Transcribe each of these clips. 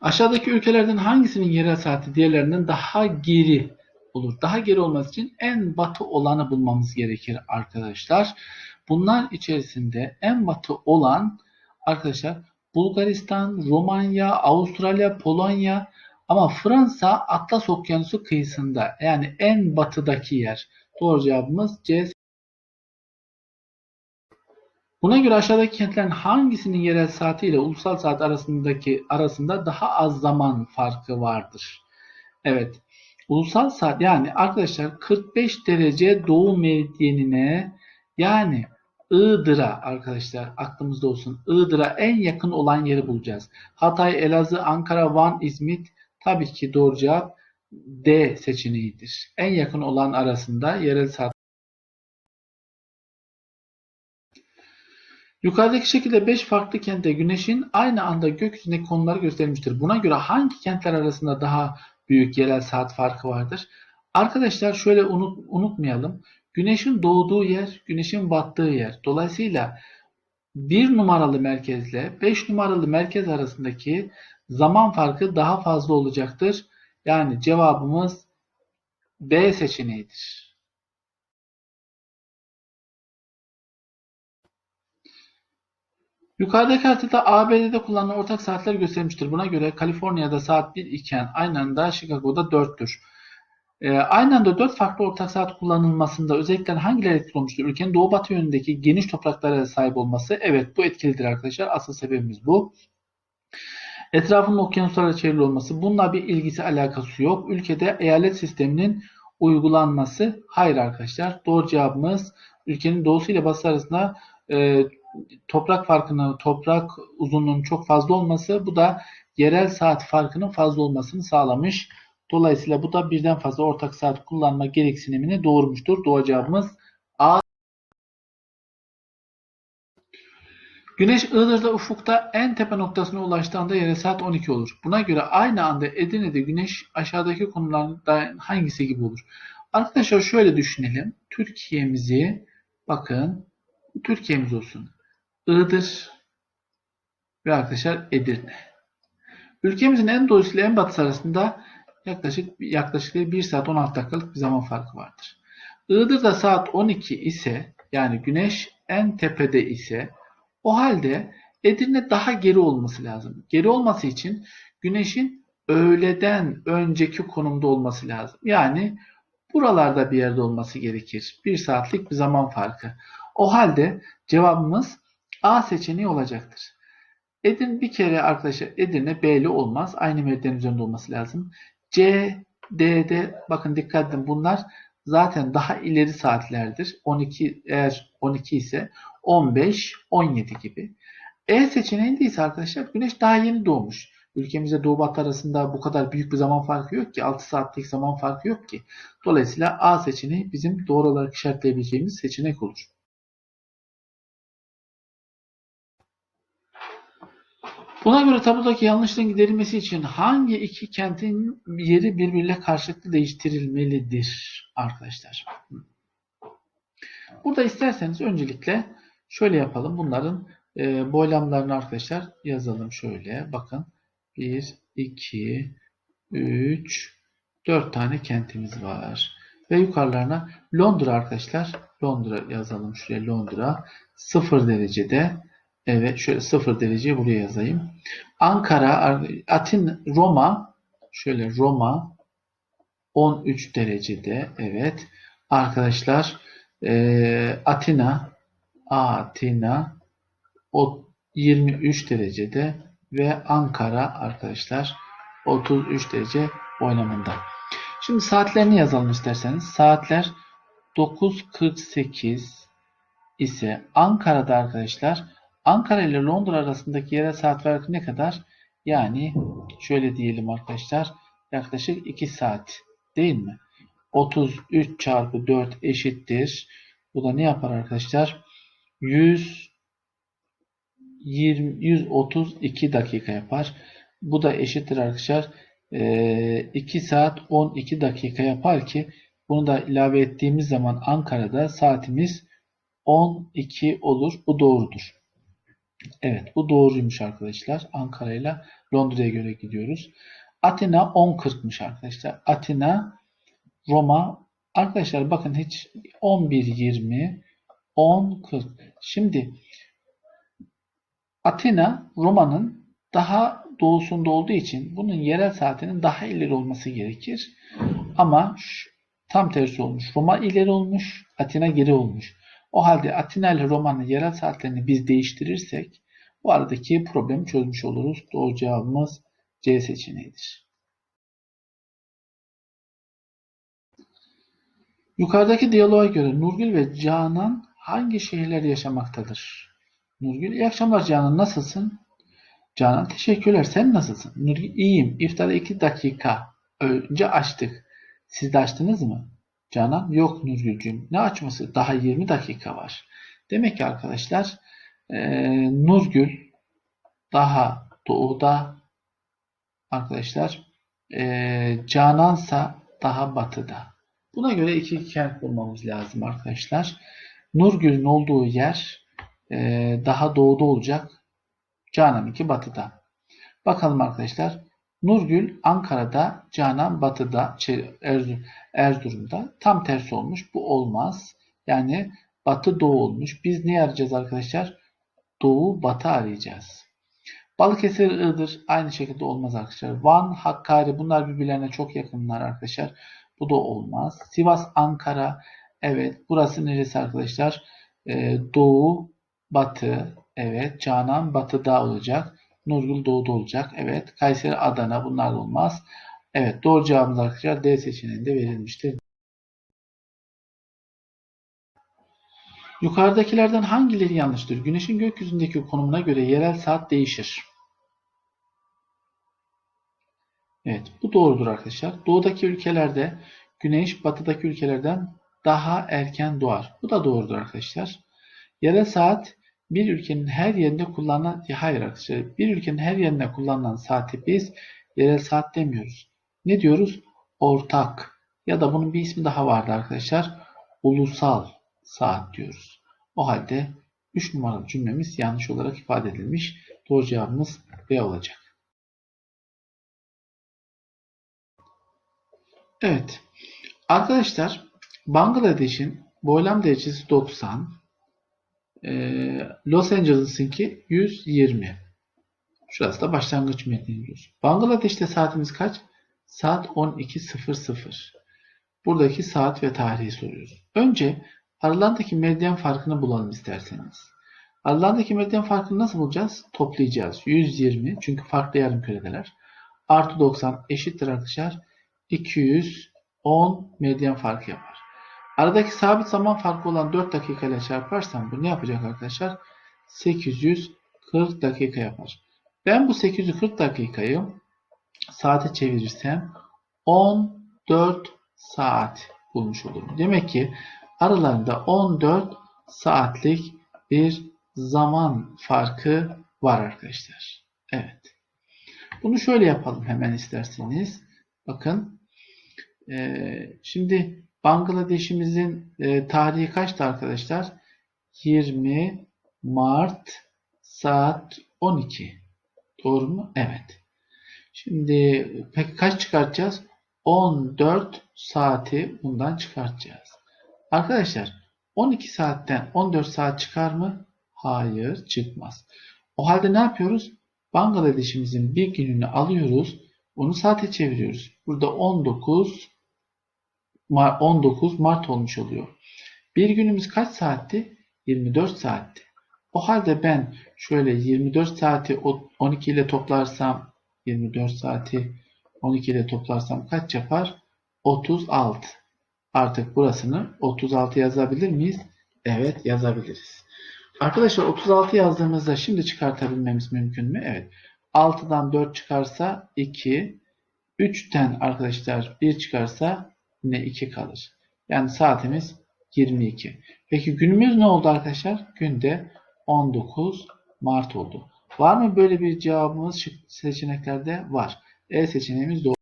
Aşağıdaki ülkelerden hangisinin yerel saati diğerlerinden daha geri olur? Daha geri olması için en batı olanı bulmamız gerekir arkadaşlar. Bunlar içerisinde en batı olan arkadaşlar Bulgaristan, Romanya, Avustralya, Polonya ama Fransa Atlas Okyanusu kıyısında yani en batıdaki yer. Doğru cevabımız C. Buna göre aşağıdaki kentlerin hangisinin yerel saati ile ulusal saat arasındaki arasında daha az zaman farkı vardır? Evet. Ulusal saat yani arkadaşlar 45 derece doğu meridyenine yani Iğdır'a arkadaşlar aklımızda olsun. Iğdır'a en yakın olan yeri bulacağız. Hatay, Elazığ, Ankara, Van, İzmit tabii ki doğru cevap D seçeneğidir. En yakın olan arasında yerel saat Yukarıdaki şekilde 5 farklı kentte güneşin aynı anda gökyüzündeki konuları gösterilmiştir. Buna göre hangi kentler arasında daha büyük yerel saat farkı vardır? Arkadaşlar şöyle unut, unutmayalım. Güneşin doğduğu yer, güneşin battığı yer. Dolayısıyla 1 numaralı merkezle 5 numaralı merkez arasındaki zaman farkı daha fazla olacaktır. Yani cevabımız B seçeneğidir. Yukarıdaki haritada ABD'de kullanılan ortak saatler gösterilmiştir. Buna göre Kaliforniya'da saat 1 iken aynı anda Chicago'da 4'tür. Ee, aynı anda 4 farklı ortak saat kullanılmasında özellikle hangileri etkili olmuştur? Ülkenin doğu batı yönündeki geniş topraklara sahip olması. Evet bu etkilidir arkadaşlar. Asıl sebebimiz bu. Etrafının okyanuslarla çevrili olması. Bununla bir ilgisi alakası yok. Ülkede eyalet sisteminin uygulanması. Hayır arkadaşlar. Doğru cevabımız ülkenin doğusu ile batısı arasında e, toprak farkını, toprak uzunluğunun çok fazla olması. Bu da yerel saat farkının fazla olmasını sağlamış. Dolayısıyla bu da birden fazla ortak saat kullanma gereksinimini doğurmuştur. Doğru cevabımız A. Güneş Iğdır'da ufukta en tepe noktasına ulaştığında yere saat 12 olur. Buna göre aynı anda Edirne'de güneş aşağıdaki konulardan hangisi gibi olur? Arkadaşlar şöyle düşünelim. Türkiye'mizi bakın Türkiye'miz olsun. Iğdır ve arkadaşlar Edirne. Ülkemizin en doğusuyla en batısı arasında yaklaşık yaklaşık 1 saat 16 dakikalık bir zaman farkı vardır. Iğdır'da saat 12 ise yani güneş en tepede ise o halde Edirne daha geri olması lazım. Geri olması için güneşin öğleden önceki konumda olması lazım. Yani buralarda bir yerde olması gerekir. Bir saatlik bir zaman farkı. O halde cevabımız A seçeneği olacaktır. Edirne bir kere arkadaşlar Edirne B'li olmaz. Aynı meridyen üzerinde olması lazım. C, D'de bakın dikkat edin bunlar zaten daha ileri saatlerdir. 12 eğer 12 ise 15, 17 gibi. E seçeneğinde ise arkadaşlar güneş daha yeni doğmuş. Ülkemizde doğu batı arasında bu kadar büyük bir zaman farkı yok ki. 6 saatlik zaman farkı yok ki. Dolayısıyla A seçeneği bizim doğru olarak işaretleyebileceğimiz seçenek olur. Buna göre tablodaki yanlışlığın giderilmesi için hangi iki kentin yeri birbiriyle karşılıklı değiştirilmelidir arkadaşlar? Burada isterseniz öncelikle şöyle yapalım. Bunların e, boylamlarını arkadaşlar yazalım şöyle. Bakın 1, 2, 3, 4 tane kentimiz var. Ve yukarılarına Londra arkadaşlar. Londra yazalım şuraya Londra. 0 derecede Evet şöyle 0 derece buraya yazayım. Ankara, Atin, Roma şöyle Roma 13 derecede. Evet. Arkadaşlar e, Atina Atina o 23 derecede ve Ankara arkadaşlar 33 derece oynamında. Şimdi saatlerini yazalım isterseniz. Saatler 9.48 ise Ankara'da arkadaşlar Ankara ile Londra arasındaki yerel saat farkı ne kadar? Yani şöyle diyelim arkadaşlar. Yaklaşık 2 saat değil mi? 33 çarpı 4 eşittir. Bu da ne yapar arkadaşlar? 100 20, 132 dakika yapar. Bu da eşittir arkadaşlar. 2 saat 12 dakika yapar ki bunu da ilave ettiğimiz zaman Ankara'da saatimiz 12 olur. Bu doğrudur. Evet bu doğruymuş arkadaşlar. Ankara ile Londra'ya göre gidiyoruz. Atina 10.40'mış arkadaşlar. Atina Roma arkadaşlar bakın hiç 11.20 10.40 şimdi Atina Roma'nın daha doğusunda olduğu için bunun yerel saatinin daha ileri olması gerekir. Ama tam tersi olmuş. Roma ileri olmuş, Atina geri olmuş. O halde Atina ile Roma'nın yerel saatlerini biz değiştirirsek bu aradaki problemi çözmüş oluruz. Doğru cevabımız C seçeneğidir. Yukarıdaki diyaloğa göre Nurgül ve Canan hangi şehirlerde yaşamaktadır? Nurgül, iyi akşamlar Canan, nasılsın? Canan, teşekkürler, sen nasılsın? Nurgül, iyiyim, iftara 2 dakika önce açtık. Siz de açtınız mı? Canan, yok Nurgül'cüğüm, ne açması? Daha 20 dakika var. Demek ki arkadaşlar, eee, Nurgül daha doğuda, arkadaşlar, eee Canansa daha batıda. Buna göre iki kent bulmamız lazım arkadaşlar. Nurgül'ün olduğu yer eee, daha doğuda olacak. Canan'ınki batıda. Bakalım arkadaşlar. Nurgül Ankara'da, Canan batıda, şey, Erzurum, Erzurum'da. Tam tersi olmuş. Bu olmaz. Yani batı doğu olmuş. Biz ne arayacağız arkadaşlar? Doğu batı arayacağız. Balıkesir, Iğdır aynı şekilde olmaz arkadaşlar. Van, Hakkari bunlar birbirlerine çok yakınlar arkadaşlar. Bu da olmaz. Sivas, Ankara. Evet. Burası neresi arkadaşlar? Ee, doğu, batı. Evet. Canan batıda olacak. Nurgül doğuda olacak. Evet. Kayseri, Adana bunlar olmaz. Evet. Doğru cevabımız arkadaşlar D seçeneğinde verilmiştir. Yukarıdakilerden hangileri yanlıştır? Güneşin gökyüzündeki konumuna göre yerel saat değişir. Evet, bu doğrudur arkadaşlar. Doğudaki ülkelerde güneş batıdaki ülkelerden daha erken doğar. Bu da doğrudur arkadaşlar. Yerel saat bir ülkenin her yerinde kullanılan, hayır arkadaşlar, bir ülkenin her yerinde kullanılan saati biz yerel saat demiyoruz. Ne diyoruz? Ortak ya da bunun bir ismi daha vardı arkadaşlar. Ulusal saat diyoruz. O halde 3 numaralı cümlemiz yanlış olarak ifade edilmiş. Doğru cevabımız B olacak. Evet. Arkadaşlar Bangladeş'in boylam derecesi 90. Ee, Los Angeles'ınki 120. Şurası da başlangıç metni diyoruz. Bangladeş'te saatimiz kaç? Saat 12.00. Buradaki saat ve tarihi soruyoruz. Önce aralarındaki medyan farkını bulalım isterseniz. Aralarındaki medyan farkını nasıl bulacağız? Toplayacağız. 120 çünkü farklı yarım küredeler. Artı 90 eşittir arkadaşlar. 210 medyan farkı yapar. Aradaki sabit zaman farkı olan 4 dakika ile çarparsam bu ne yapacak arkadaşlar? 840 dakika yapar. Ben bu 840 dakikayı saate çevirirsem 14 saat bulmuş olurum. Demek ki aralarında 14 saatlik bir zaman farkı var arkadaşlar. Evet. Bunu şöyle yapalım hemen isterseniz. Bakın. Ee, şimdi Bangladeş'imizin e, tarihi kaçtı arkadaşlar? 20 Mart saat 12. Doğru mu? Evet. Şimdi peki kaç çıkartacağız? 14 saati bundan çıkartacağız. Arkadaşlar 12 saatten 14 saat çıkar mı? Hayır çıkmaz. O halde ne yapıyoruz? Bangladeş'imizin bir gününü alıyoruz. Onu saate çeviriyoruz. Burada 19 19 Mart olmuş oluyor. Bir günümüz kaç saatti? 24 saatti. O halde ben şöyle 24 saati 12 ile toplarsam 24 saati 12 ile toplarsam kaç yapar? 36. Artık burasını 36 yazabilir miyiz? Evet yazabiliriz. Arkadaşlar 36 yazdığımızda şimdi çıkartabilmemiz mümkün mü? Evet. 6'dan 4 çıkarsa 2. 3'ten arkadaşlar 1 çıkarsa yine 2 kalır. Yani saatimiz 22. Peki günümüz ne oldu arkadaşlar? Günde 19 Mart oldu. Var mı böyle bir cevabımız seçeneklerde? Var. E seçeneğimiz doğru.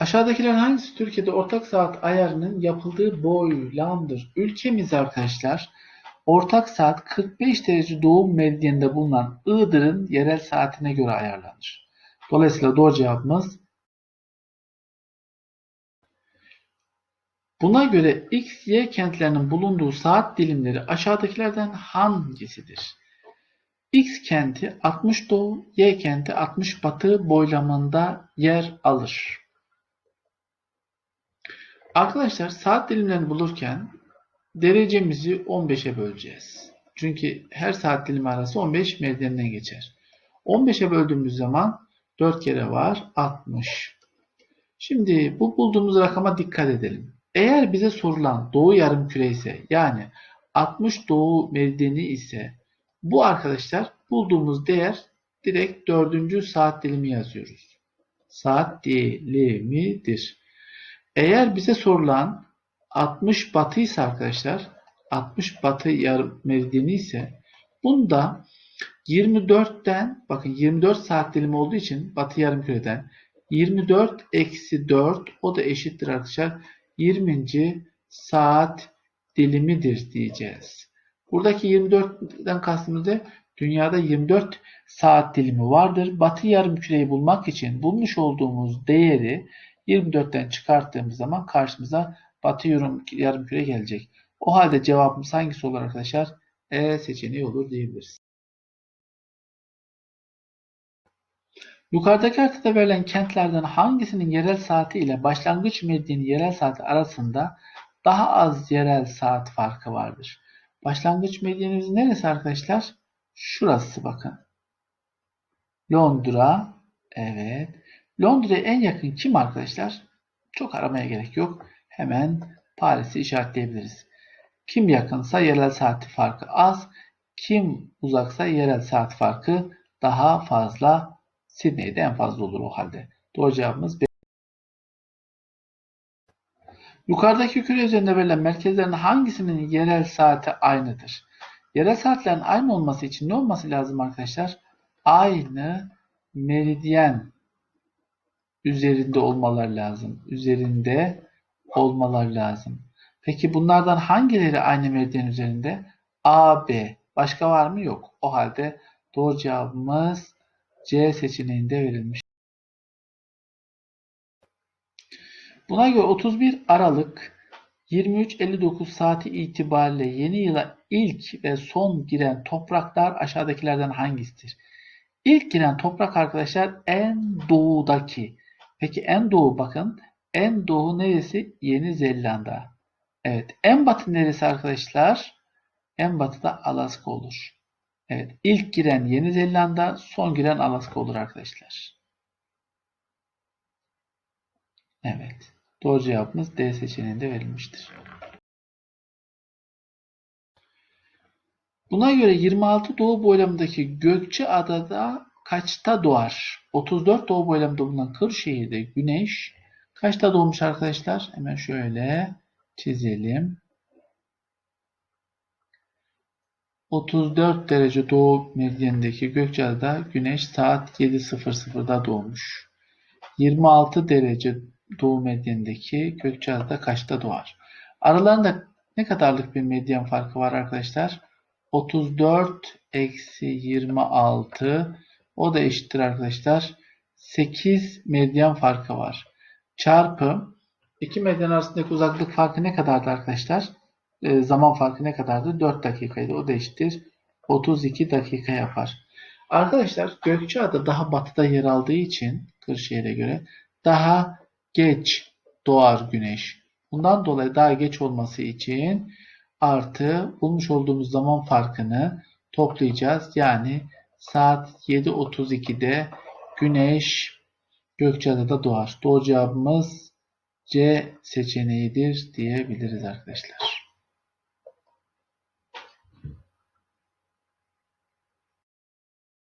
Aşağıdakilerin hangisi Türkiye'de ortak saat ayarının yapıldığı boylamdır? Ülkemiz arkadaşlar ortak saat 45 derece doğum meridyeninde bulunan Iğdır'ın yerel saatine göre ayarlanır. Dolayısıyla doğru cevabımız Buna göre X, Y kentlerinin bulunduğu saat dilimleri aşağıdakilerden hangisidir? X kenti 60 doğu, Y kenti 60 batı boylamında yer alır. Arkadaşlar saat dilimlerini bulurken derecemizi 15'e böleceğiz. Çünkü her saat dilimi arası 15 meridyenden geçer. 15'e böldüğümüz zaman 4 kere var 60. Şimdi bu bulduğumuz rakama dikkat edelim. Eğer bize sorulan doğu yarımküre ise yani 60 doğu meridyeni ise bu arkadaşlar bulduğumuz değer direkt 4. saat dilimi yazıyoruz. Saat dilimidir. Eğer bize sorulan 60 batı ise arkadaşlar 60 batı yarım meridyeni ise bunda 24'ten bakın 24 saat dilimi olduğu için batı yarımküreden 24 eksi 4 o da eşittir arkadaşlar 20. saat dilimidir diyeceğiz. Buradaki 24'den kastımız da dünyada 24 saat dilimi vardır. Batı yarımküreyi bulmak için bulmuş olduğumuz değeri 24'ten çıkarttığımız zaman karşımıza batı yarımküre gelecek. O halde cevabımız hangisi olur arkadaşlar? E seçeneği olur diyebiliriz. Yukarıdaki haritada verilen kentlerden hangisinin yerel saati ile başlangıç medyeni yerel saati arasında daha az yerel saat farkı vardır? Başlangıç medyenimiz neresi arkadaşlar? Şurası bakın. Londra. Evet. Londra'ya en yakın kim arkadaşlar? Çok aramaya gerek yok. Hemen Paris'i işaretleyebiliriz. Kim yakınsa yerel saat farkı az. Kim uzaksa yerel saat farkı daha fazla. Sydney'de en fazla olur o halde. Doğru cevabımız B. Yukarıdaki küre üzerinde verilen merkezlerin hangisinin yerel saati aynıdır? Yerel saatlerin aynı olması için ne olması lazım arkadaşlar? Aynı meridyen üzerinde olmalar lazım. Üzerinde olmalar lazım. Peki bunlardan hangileri aynı meridyen üzerinde? A, B. Başka var mı? Yok. O halde doğru cevabımız C seçeneğinde verilmiş. Buna göre 31 Aralık 23.59 saati itibariyle yeni yıla ilk ve son giren topraklar aşağıdakilerden hangisidir? İlk giren toprak arkadaşlar en doğudaki. Peki en doğu bakın. En doğu neresi? Yeni Zelanda. Evet. En batı neresi arkadaşlar? En batıda Alaska olur. Evet. ilk giren Yeni Zelanda, son giren Alaska olur arkadaşlar. Evet. Doğru cevabımız D seçeneğinde verilmiştir. Buna göre 26 doğu boylamındaki Gökçeada'da kaçta doğar? 34 doğu boylamında bulunan Kırşehir'de güneş kaçta doğmuş arkadaşlar? Hemen şöyle çizelim. 34 derece doğu meridyenindeki Gökçeada'da güneş saat 7.00'da doğmuş. 26 derece doğu meridyenindeki Gökçeada'da kaçta doğar? Aralarında ne kadarlık bir medyen farkı var arkadaşlar? 34 eksi 26 o da eşittir arkadaşlar. 8 medyen farkı var. Çarpı iki medyen arasındaki uzaklık farkı ne kadardı arkadaşlar? E, zaman farkı ne kadardı? 4 dakikaydı. O da eşittir. 32 dakika yapar. Arkadaşlar Gökçeada daha batıda yer aldığı için Kırşehir'e göre daha geç doğar güneş. Bundan dolayı daha geç olması için artı bulmuş olduğumuz zaman farkını toplayacağız. Yani saat 7.32'de güneş Gökçeada'da doğar. Doğru cevabımız C seçeneğidir diyebiliriz arkadaşlar.